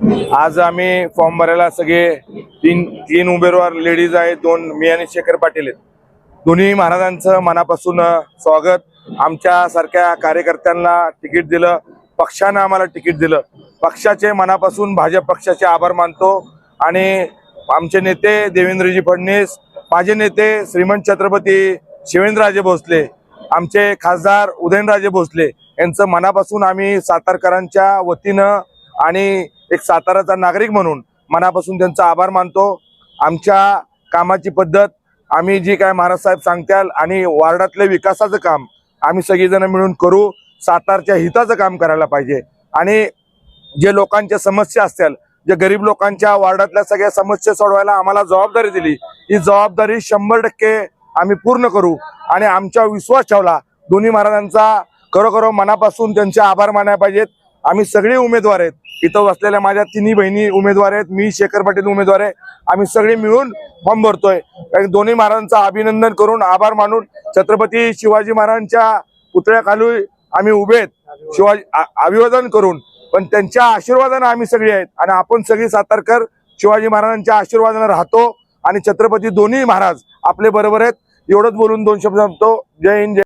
आज आम्ही फॉर्म भरायला सगळे तीन तीन उमेदवार लेडीज आहेत दोन मी आणि शेखर पाटील आहेत. दोन्ही महाराजांचं मनापासून स्वागत. आमच्या सारख्या कार्यकर्त्यांना तिकीट दिलं पक्षानं आम्हाला तिकीट दिलं. पक्षाचे मनापासून भाजप पक्षाचे आभार मानतो आणि आमचे नेते देवेंद्रजी फडणवीस माझे नेते श्रीमंत छत्रपती शिवेंद्रराजे भोसले आमचे खासदार उदयनराजे भोसले यांचं मनापासून आम्ही सातारकरांच्या वतीनं आणि एक साताराचा नागरिक म्हणून मनापासून त्यांचा आभार मानतो. आमच्या कामाची पद्धत आम्ही जी काय महाराज साहेब सांगत्याल आणि वार्डातले विकासाचं काम आम्ही सगळीजण मिळून करू सातारच्या हिताचं काम करायला पाहिजे. आणि जे लोकांच्या समस्या असतील जे गरीब लोकांच्या वार्डातल्या सगळ्या समस्या सोडवायला आम्हाला जबाबदारी दिली ही जबाबदारी शंभर टक्के आम्ही पूर्ण करू आणि आमच्या विश्वास ठेवला. दोन्ही महाराजांचा खरोखर मनापासून त्यांचे आभार मानायला पाहिजेत. आम्ही सगळे उमेदवार आहेत. इथं बसलेल्या माझ्या तिन्ही बहिणी उमेदवार आहेत. मी शेखर पाटील उमेदवार आहे. आम्ही सगळे मिळून फॉर्म भरतोय. कारण दोन्ही महाराजांचं अभिनंदन करून आभार मानून छत्रपती शिवाजी महाराजांच्या पुतळ्याखाली आम्ही उभे आहेत. शिवाजी अभिवादन करून. पण त्यांच्या आशीर्वादानं आम्ही सगळे आहेत. आणि आपण सगळी सातारकर शिवाजी महाराजांच्या आशीर्वादानं राहतो. आणि छत्रपती दोन्ही महाराज आपले बरोबर आहेत. एवढंच बोलून दोन शब्द सांगतो जय हिंद जय